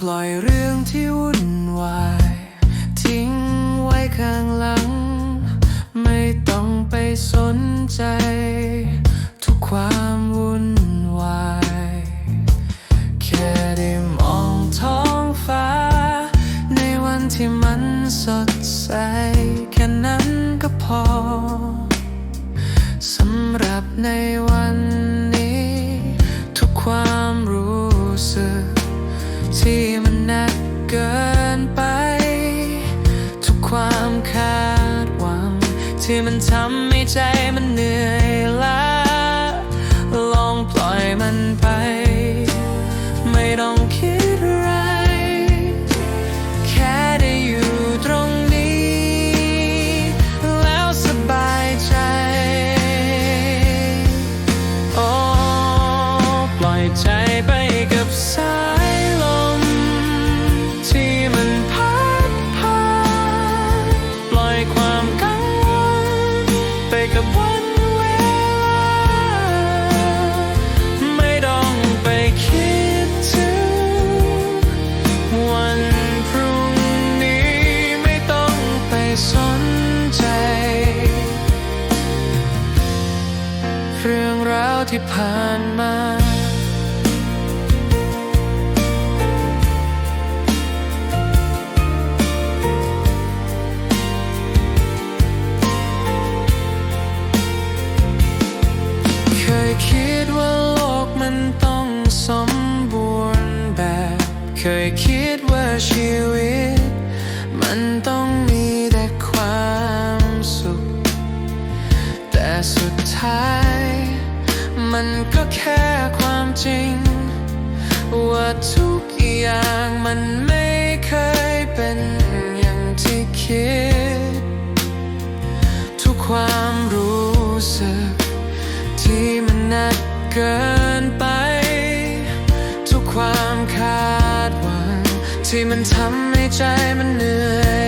ปล่อยเรื่องที่วุ่นวาย ทิ้งไว้ข้างหลัง ไม่ต้องไปสนใจ ทุกความวุ่นวาย แค่ได้มองท้องฟ้า ในวันที่มันสดใส แค่นั้นก็พอสำหรับในวัน ที่มันทำให้ใจมันเหนื่อย ที่ผ่านมา เคยคิดว่าโลกมันต้องสมบูรณ์แบบ เคยคิดว่าชีวิต มันต้องมีแต่ความสุข แต่สุดท้าย มันก็แค่ความจริง ว่าทุกอย่างมันไม่เคยเป็นอย่างที่คิด ทุกความรู้สึก ที่มันหนักเกินไป ทุกความคาดหวัง ที่มันทำให้ใจมันเหนื่อย